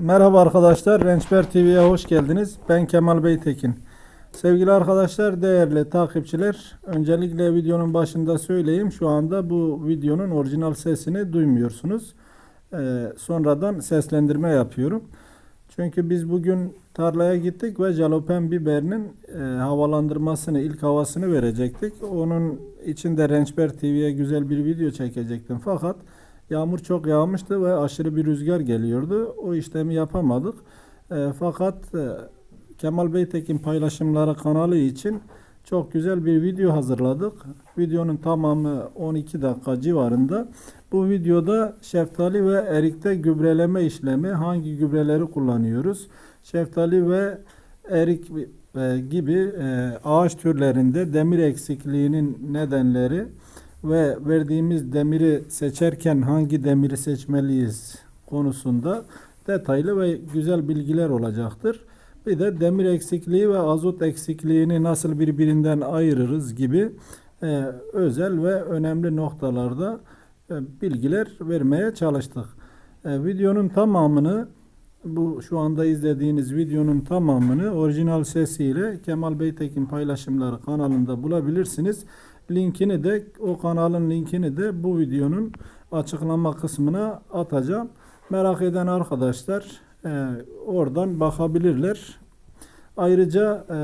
Merhaba arkadaşlar, Rençber TV'ye hoş geldiniz. Ben Kemal Beytekin. Sevgili arkadaşlar, değerli takipçiler, öncelikle videonun başında söyleyeyim. Şu anda bu videonun orijinal sesini duymuyorsunuz. Ee, sonradan seslendirme yapıyorum. Çünkü biz bugün tarlaya gittik ve jalopen biberinin e, havalandırmasını, ilk havasını verecektik. Onun için de Rençber TV'ye güzel bir video çekecektim. Fakat Yağmur çok yağmıştı ve aşırı bir rüzgar geliyordu. O işlemi yapamadık. E, fakat e, Kemal Beytekin paylaşımları kanalı için çok güzel bir video hazırladık. Videonun tamamı 12 dakika civarında. Bu videoda şeftali ve erikte gübreleme işlemi, hangi gübreleri kullanıyoruz? Şeftali ve erik e, gibi e, ağaç türlerinde demir eksikliğinin nedenleri ve verdiğimiz demiri seçerken hangi demiri seçmeliyiz konusunda detaylı ve güzel bilgiler olacaktır. Bir de demir eksikliği ve azot eksikliğini nasıl birbirinden ayırırız gibi e, özel ve önemli noktalarda e, bilgiler vermeye çalıştık. E, videonun tamamını bu şu anda izlediğiniz videonun tamamını orijinal sesiyle Kemal Beytekin paylaşımları kanalında bulabilirsiniz. Linkini de o kanalın linkini de bu videonun açıklama kısmına atacağım. Merak eden arkadaşlar e, oradan bakabilirler. Ayrıca e,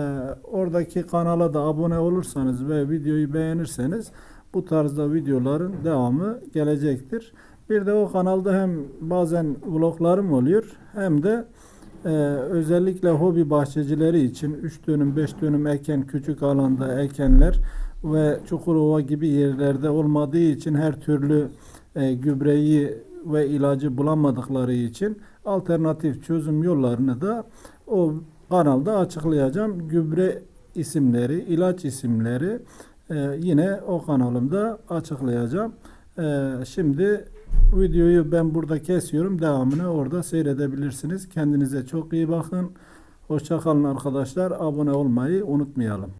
oradaki kanala da abone olursanız ve videoyu beğenirseniz bu tarzda videoların devamı gelecektir. Bir de o kanalda hem bazen vloglarım oluyor hem de e, özellikle hobi bahçecileri için 3 dönüm 5 dönüm eken küçük alanda ekenler ve Çukurova gibi yerlerde olmadığı için her türlü e, gübreyi ve ilacı bulamadıkları için alternatif çözüm yollarını da o kanalda açıklayacağım. Gübre isimleri, ilaç isimleri e, yine o kanalımda açıklayacağım. E, şimdi videoyu ben burada kesiyorum. Devamını orada seyredebilirsiniz. Kendinize çok iyi bakın. Hoşçakalın arkadaşlar. Abone olmayı unutmayalım.